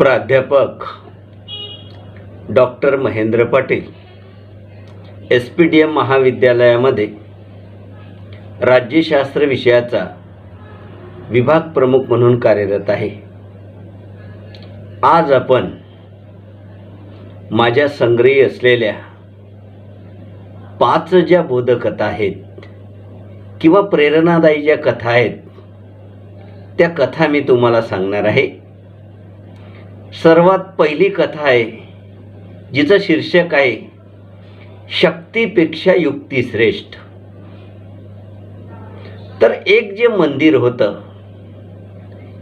प्राध्यापक doctor Mahendra Patil S P D M महाविद्यालयामध्ये राज्यशास्त्र विषयाचा विभाग प्रमुख म्हणून कार्यरत आहे. आज आपण माझ्या संग्रही असलेल्या पाच ज्या बोधकथा आहेत किंवा प्रेरणादायी ज्या कथा आहेत त्या कथा मी तुम्हाला सांगणार आहे. सर्वात पहिली कथा आहे जिचं शीर्षक आहे शक्तीपेक्षा युक्ती श्रेष्ठ. तर एक जे मंदिर होतं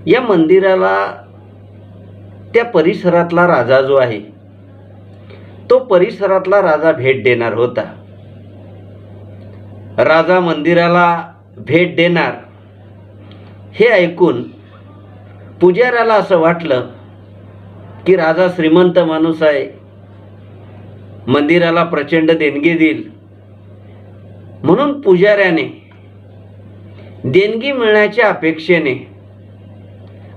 या मंदिराला त्या परिसरातला राजा जो आहे तो परिसरातला राजा भेट देणार होता. राजा मंदिराला भेट देणार. हे ऐकून पुजाऱ्याला असं वाटलं की राजा श्रीमंत माणूस आहे. मंदिराला प्रचंड देणगी देईल. म्हणून पुजाऱ्याने देणगी मिळण्याच्या अपेक्षेने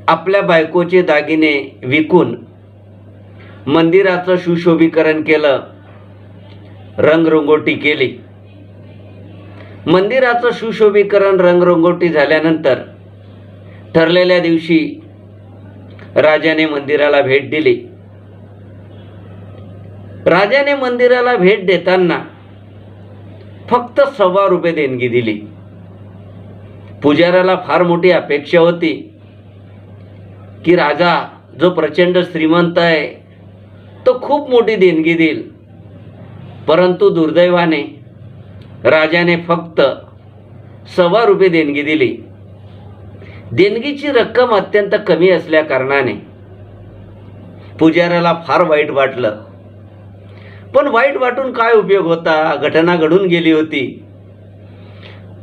आपल्या बायकोचे दागिने विकून मंदिराचं सुशोभीकरण केलं. रंगरंगोटी केली. मंदिराचं सुशोभीकरण रंगरंगोटी झाल्यानंतर ठरलेल्या दिवशी राजाने मंदिराला भेट दिली. राजाने मंदिराला भेट देताना फक्त सव्वा रुपये देणगी दिली. पुजाऱ्याला फार मोठी अपेक्षा होती की राजा जो प्रचंड श्रीमंत आहे तो खूप मोठी देणगी देईल. परंतु दुर्दैवाने राजाने फक्त सव्वा रुपये देणगी दिली. देणगीची रक्कम अत्यंत कमी असल्या कारणाने पुजाऱ्याला फार वाईट वाटलं. पण वाईट वाटून काय उपयोग होता? घटना घडून गेली होती.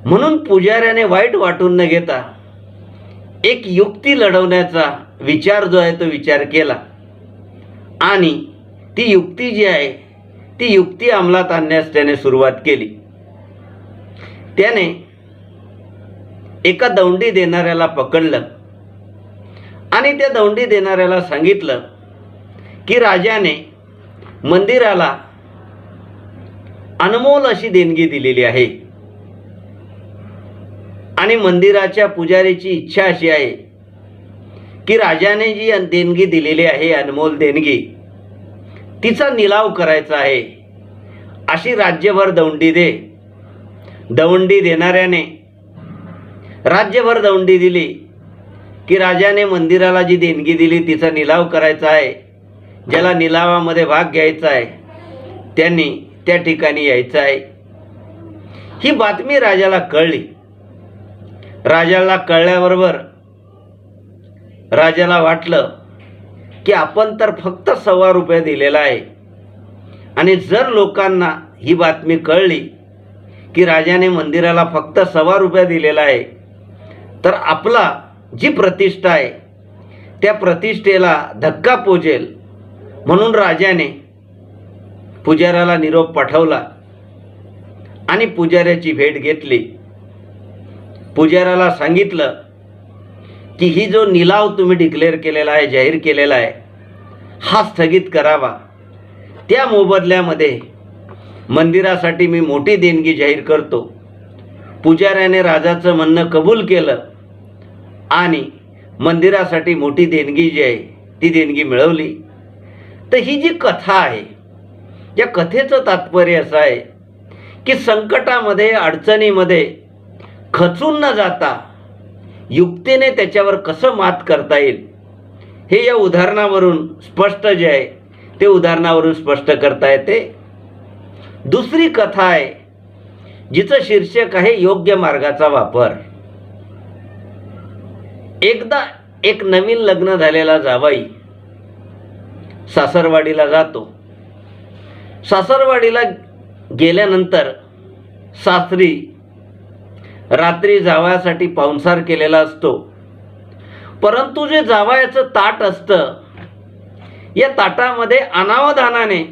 म्हणून पुजाऱ्याने वाईट वाटून न घेता एक युक्ती लढवण्याचा विचार जो आहे तो विचार केला. आणि ती युक्ती जी आहे ती युक्ती अंमलात आणण्यास त्याने सुरुवात केली. त्याने एका दौंडी देणाऱ्याला पकडलं. आणि त्या दौंडी देणाऱ्याला सांगितलं की राजाने मंदिराला अनमोल अशी देणगी दिलेली आहे. आणि मंदिराच्या पुजारीची इच्छा अशी आहे की राजाने जी देणगी दिलेली आहे अनमोल देणगी तिचा निलाव करायचा आहे. अशी राज्यभर दौंडी दे. दौंडी देणाऱ्याने राज्यभर दौंडी दिली की राजाने मंदिराला जी देणगी दिली तिचा निलाव करायचा आहे ज्याला निलावामध्ये भाग घ्यायचा आहे त्यांनी त्या ठिकाणी यायचं आहे. ही बातमी राजाला कळली. राजाला कळल्याबरोबर राजाला वाटलं की आपण तर फक्त सव्वा रुपये दिलेला आहे. आणि जर लोकांना ही बातमी कळली की राजाने मंदिराला फक्त सव्वा रुपये दिलेला आहे तर आपला जी प्रतिष्ठा आहे त्या प्रतिष्ठेला धक्का पोजेल म्हणून राजाने पुजाऱ्याला निरोप पाठवला आणि पुजाऱ्याची भेट घेतली. पुजाऱ्याला सांगितलं की ही जो निलाव तुम्ही डिक्लेअर केलेला आहे जाहीर केलेला आहे हा स्थगित करावा. त्या मोबदल्यामध्ये मंदिरासाठी मी मोठी देणगी जाहीर करतो. पुजाऱ्याने राजाचं म्हणणं कबूल केलं आणि मंदिरासाठी मोठी देणगी जी आहे ती देणगी मिळवली. तर ही जी कथा आहे या कथेचं तात्पर्य असं आहे की संकटामध्ये अडचणीमध्ये खचून न जाता युक्तीने त्याच्यावर कसं मात करता येईल हे या उदाहरणावरून स्पष्ट जे आहे ते उदाहरणावरून स्पष्ट करता येते. दुसरी कथा आहे जिचं शीर्षक आहे योग्य मार्गाचा वापर. एकदा एक नवीन लग्न झालेला जावाई सासरवाडीला जातो. सासरवाडीला गेल्यानंतर सासरी रात्री जावयासाठी पाहुणसार केलेला असतो. परंतु जे जावयाचं ताट असतं या ताटामध्ये अनावधानाने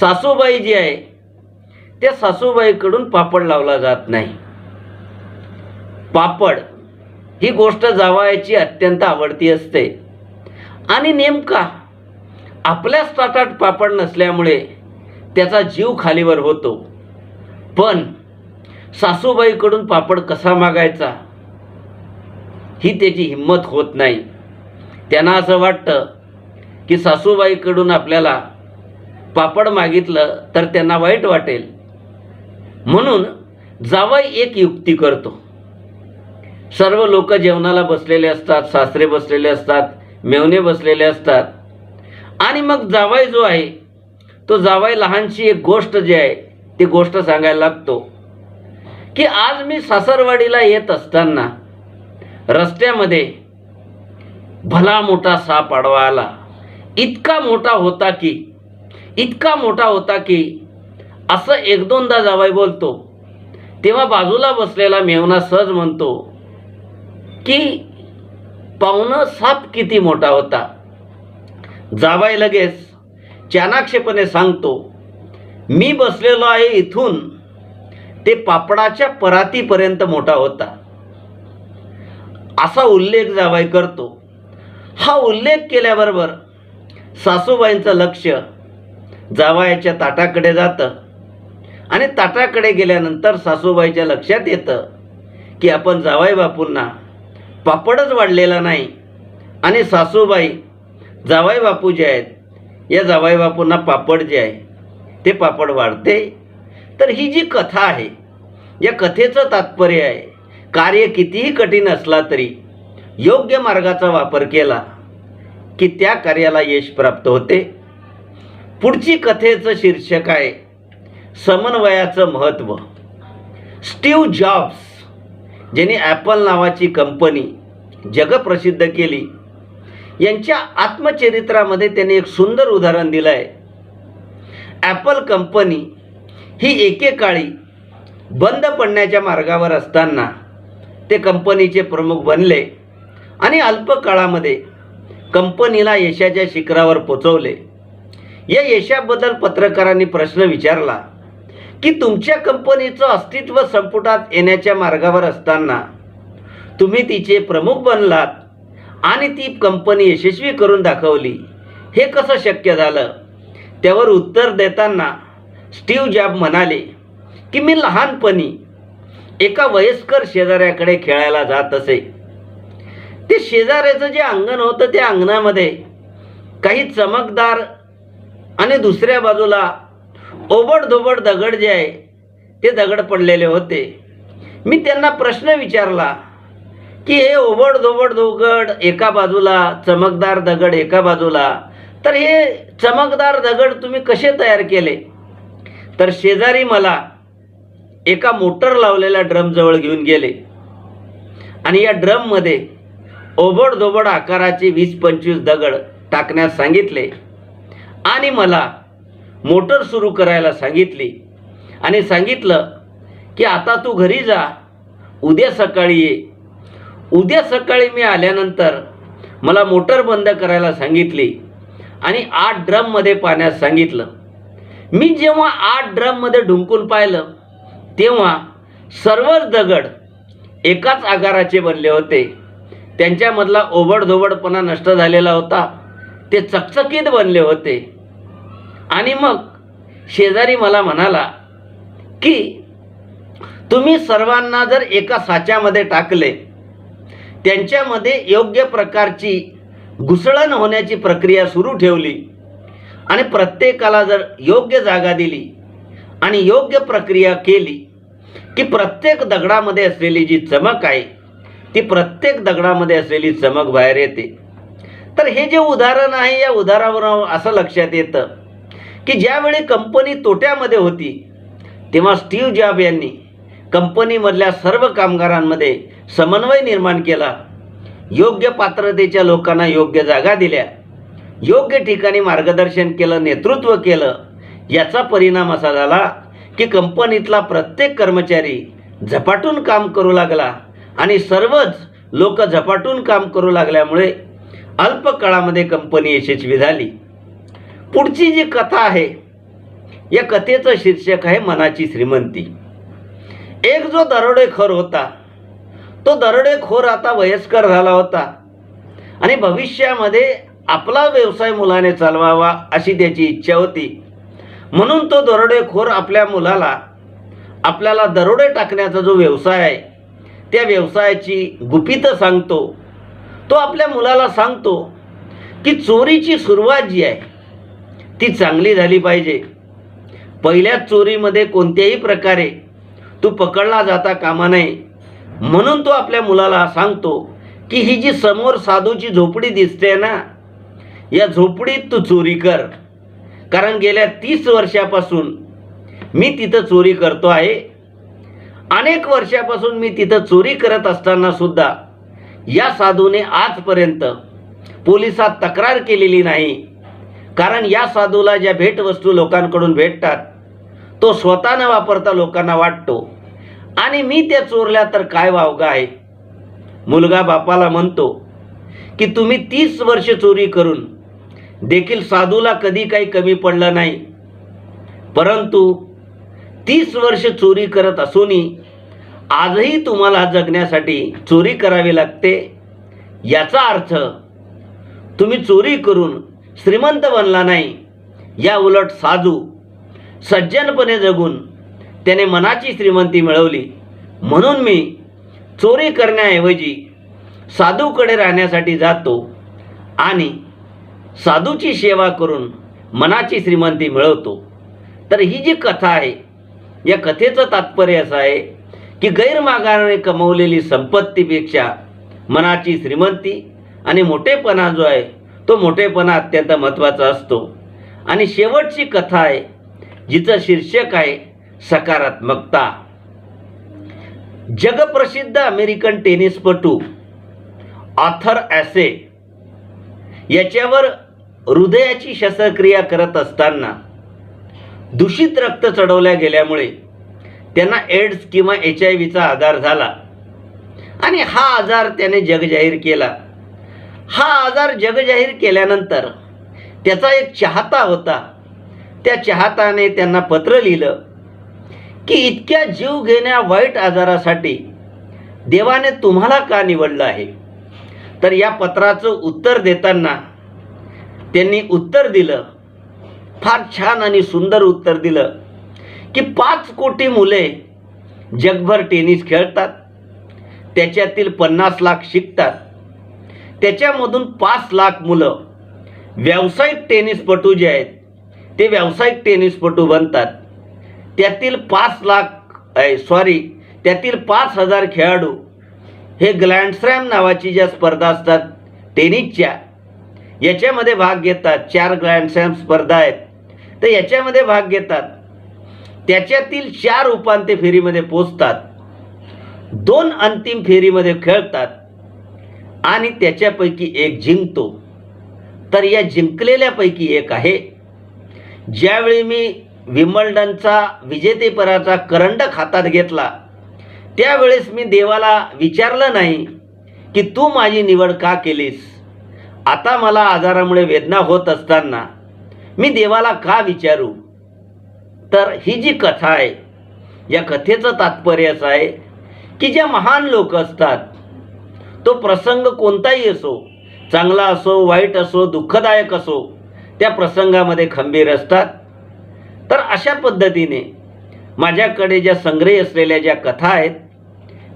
सासूबाई जी आहे त्या सासूबाईकडून पापड लावला जात नाही. पापड ही गोष्ट जावायची अत्यंत आवडती असते. आणि नेमका आपल्याच ताटात पापड नसल्यामुळे त्याचा जीव खालीवर होतो. पण सासूबाईकडून पापड कसा मागायचा? ही त्याची हिंमत होत नाही. त्यांना असं वाटतं की सासूबाईकडून आपल्याला पापड मागितलं तर त्यांना वाईट वाटेल. म्हणून जावाई एक युक्ती करतो. सर्व लोक जेवणाला बसलेले असतात सासरे बसलेले असतात मेवणे बसलेले असतात. आणि मग जावाई जो आहे तो जावाई लहानशी एक गोष्ट जी आहे ती गोष्ट सांगायला लागतो की आज मी सासरवाडीला येत असताना रस्त्यामध्ये भला मोठा साप आडवा आला. इतका मोठा होता की इतका मोठा होता की असं एक दोनदा जावाई बोलतो. तेव्हा बाजूला बसलेला मेवना सहज म्हणतो की पाहुणं साप किती मोठा होता. जावाई लगेच चानाक्षेपणे सांगतो मी बसलेलो आहे इथून. ते पापडाच्या परातीपर्यंत मोठा होता. असा उल्लेख जावाई करतो. हा उल्लेख केल्याबरोबर सासूबाईंचं लक्ष जावायाच्या ताटाकडे जातं. आणि ताटाकडे गेल्यानंतर सासूबाईच्या लक्षात येतं की आपण जावाई बापूंना पापडच वाढलेला नाही. आणि सासूबाई जावाई बापू जे आहेत या जावाई बापूंना पापड जे आहे ते पापड वाढते. तर ही जी कथा आहे या कथेचं तात्पर्य आहे कार्य कितीही कठीण असला तरी योग्य मार्गाचा वापर केला की त्या कार्याला यश प्राप्त होते. पुढची कथेचं शीर्षक आहे समन्वयाचं महत्त्व स्टीव जॉब्स ज्यांनी ॲपल नावाची कंपनी जगप्रसिद्ध केली यांच्या आत्मचरित्रामध्ये त्यांनी एक सुंदर उदाहरण दिलं आहे ॲपल कंपनी ही एकेकाळी बंद पडण्याच्या मार्गावर असताना ते कंपनीचे प्रमुख बनले आणि अल्प काळामध्ये कंपनीला यशाच्या शिखरावर पोचवले. या यशाबद्दल पत्रकारांनी प्रश्न विचारला. की तुमच्या कंपनीचं अस्तित्व संपुटात येण्याच्या मार्गावर असताना तुम्ही तिचे प्रमुख बनलात आणि ती कंपनी यशस्वी करून दाखवली. हे कसं शक्य झालं? त्यावर उत्तर देताना स्टीव जॉब म्हणाले की मी लहानपणी एका वयस्कर शेजाऱ्याकडे खेळायला जात असे. ते शेजाऱ्याचं जे अंगण होतं त्या अंगणामध्ये काही चमकदार आणि दुसऱ्या बाजूला ओबडधोबड दगड जे आहे ते दगड पडलेले होते. मी त्यांना प्रश्न विचारला की हे ओबडधोबड दगड एका बाजूला चमकदार दगड एका बाजूला तर हे चमकदार दगड तुम्ही कसे तयार केले? तर शेजारी मला एका मोटर लावलेल्या ड्रमजवळ घेऊन गेले. आणि या ड्रममध्ये ओबडधोबड आकाराचे वीस पंचवीस दगड टाकण्यास सांगितले. आणि मला मोटर सुरू करायला सांगितली. आणि सांगितलं की आता तू घरी जा. उद्या सकाळी ये. उद्या सकाळी मी आल्यानंतर मला मोटर बंद करायला सांगितली आणि आठ ड्रममध्ये पाण्यास सांगितलं. मी जेव्हा आठ ड्रममध्ये ढुंकून पाहिलं तेव्हा सर्वच दगड एकाच आकाराचे बनले होते. त्यांच्यामधला ओबडधोबडपणा नष्ट झालेला होता. ते चकचकीत बनले होते. आणि मग शेजारी मला म्हणाला की तुम्ही सर्वांना जर एका साच्यामध्ये टाकले त्यांच्यामध्ये योग्य प्रकारची घुसळण होण्याची प्रक्रिया सुरू ठेवली आणि प्रत्येकाला जर योग्य जागा दिली आणि योग्य प्रक्रिया केली की प्रत्येक दगडामध्ये असलेली जी चमक आहे ती प्रत्येक दगडामध्ये असलेली चमक बाहेर येते. तर हे जे उदाहरण आहे या उदाहरणावरून असं लक्षात येतं की ज्यावेळी कंपनी तोट्यामध्ये होती तेव्हा स्टीव्ह जॉब यांनी कंपनीमधल्या सर्व कामगारांमध्ये समन्वय निर्माण केला. योग्य पात्रतेच्या लोकांना योग्य जागा दिल्या. योग्य ठिकाणी मार्गदर्शन केलं नेतृत्व केलं. याचा परिणाम असा झाला की कंपनीतला प्रत्येक कर्मचारी झपाटून काम करू लागला आणि सर्वच लोक झपाटून काम करू लागल्यामुळे अल्प काळामध्ये कंपनी यशस्वी झाली. पुढची जी कथा आहे या कथेचं शीर्षक आहे मनाची श्रीमंती. एक जो दरोडेखोर होता तो दरोडेखोर आता वयस्कर झाला होता आणि भविष्यामध्ये आपला व्यवसाय मुलाने चालवावा अशी त्याची इच्छा होती. म्हणून तो दरोडेखोर आपल्या मुलाला आपल्याला दरोडे टाकण्याचा जो व्यवसाय आहे त्या व्यवसायाची गुपितं सांगतो. तो आपल्या मुलाला सांगतो की चोरीची सुरुवात जी आहे ती चांगली झाली पाहिजे. पहिल्या चोरीमध्ये कोणत्याही प्रकारे तू पकडला जाता कामा नये. म्हणून तो आपल्या मुलाला सांगतो की ही जी समोर साधूची झोपडी दिसते ना या झोपडीत तू चोरी कर. कारण गेल्या तीस वर्षापासून मी तिथं चोरी करतो आहे. अनेक वर्षापासून मी तिथं चोरी करत असताना सुद्धा या साधूने आजपर्यंत पोलिसात तक्रार केलेली नाही. कारण या साधूला ज्या भेटवस्तू लोकांकडून भेटतात तो स्वतः न वापरता लोकांना वाटतो. आणि मी त्या चोरल्या तर काय वावगा आहे? मुलगा बापाला म्हणतो की तुम्ही तीस वर्ष चोरी करून देखील साधूला कधी काही कमी पडलं नाही. परंतु तीस वर्ष चोरी करत असूनही आजही तुम्हाला जगण्यासाठी चोरी करावी लागते. याचा अर्थ तुम्ही चोरी करून श्रीमंत बनला नाही. या उलट साधू सज्जनपणे जगून त्याने मनाची श्रीमंती मिळवली. म्हणून मी चोरी करण्याऐवजी साधूकडे राहण्यासाठी जातो आणि साधूची सेवा करून मनाची श्रीमंती मिळवतो. तर ही जी कथा आहे या कथेचं तात्पर्य असं आहे की गैरमार्गाने कमवलेली संपत्तीपेक्षा मनाची श्रीमंती आणि मोठेपणा जो आहे तो मोठेपणा अत्यंत महत्त्वाचा असतो. आणि शेवटची कथा आहे जिचं शीर्षक आहे सकारात्मकता. जगप्रसिद्ध अमेरिकन टेनिसपटू आथर ॲसे याच्यावर हृदयाची शस्त्रक्रिया करत असताना दूषित रक्त चढवल्या गेल्यामुळे त्यांना एड्स किंवा एच आय व्हीचा आजार झाला. आणि हा आजार त्याने जगजाहीर केला. हा आजार जगजाहीर केल्यानंतर त्याचा एक चाहता होता. त्या चाहताने त्यांना पत्र लिहिलं की इतक्या जीव घेण्या वाईट आजारासाठी देवाने तुम्हाला का निवडलं आहे? तर या पत्राचं उत्तर देताना त्यांनी उत्तर दिलं. फार छान आणि सुंदर उत्तर दिलं की पाच कोटी मुले जगभर टेनिस खेळतात. त्याच्यातील पन्नास लाख शिकतात. त्याच्यामधून पाच लाख मुलं. व्यावसायिक टेनिसपटू जे आहेत ते व्यावसायिक टेनिसपटू बनतात. त्यातील पाच लाख सॉरी त्यातील पाच हजार खेळाडू हे ग्लँडस्लॅम नावाची ज्या स्पर्धा असतात टेनिसच्या याच्यामध्ये भाग घेतात. चार ग्लँडस्लॅम स्पर्धा आहेत. तर याच्यामध्ये भाग घेतात. त्याच्यातील चार उपांत्य फेरीमध्ये पोचतात दोन अंतिम फेरीमध्ये खेळतात. आणि त्याच्यापैकी एक जिंकतो. तर या जिंकलेल्यापैकी एक आहे. ज्यावेळी मी विम्बल्डनचा विजेतेपराचा करंड हातात घेतला त्यावेळेस मी देवाला विचारलं नाही की तू माझी निवड का केलीस? आता मला आजारामुळे वेदना होत असताना मी देवाला का विचारू? तर ही जी कथा आहे या कथेचं तात्पर्य असं आहे की ज्या महान लोक असतात तो प्रसंग कोणताही असो चांगला असो वाईट असो दुःखदायक असो त्या प्रसंगामध्ये खंबीर असतात. तर अशा पद्धतीने माझ्याकडे ज्या संग्रही असलेल्या ज्या कथा आहेत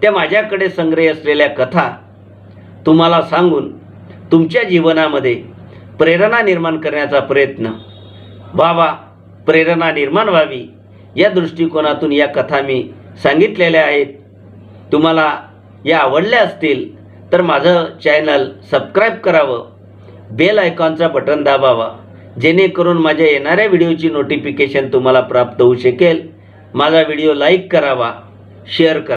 त्या माझ्याकडे संग्रही असलेल्या कथा तुम्हाला सांगून तुमच्या जीवनामध्ये प्रेरणा निर्माण करण्याचा प्रयत्न बाबा प्रेरणा निर्माण व्हावी या दृष्टिकोनातून या कथा मी सांगितलेल्या आहेत. तुम्हाला या आवडल्या असतील तर माझं चॅनल सबस्क्राईब करावं बेल आयकॉनचा बटन दाबावा जेणेकरून माझ्या येणाऱ्या व्हिडिओची नोटिफिकेशन तुम्हाला प्राप्त होऊ शकेल. माझा व्हिडिओ लाईक करावा शेअर करा.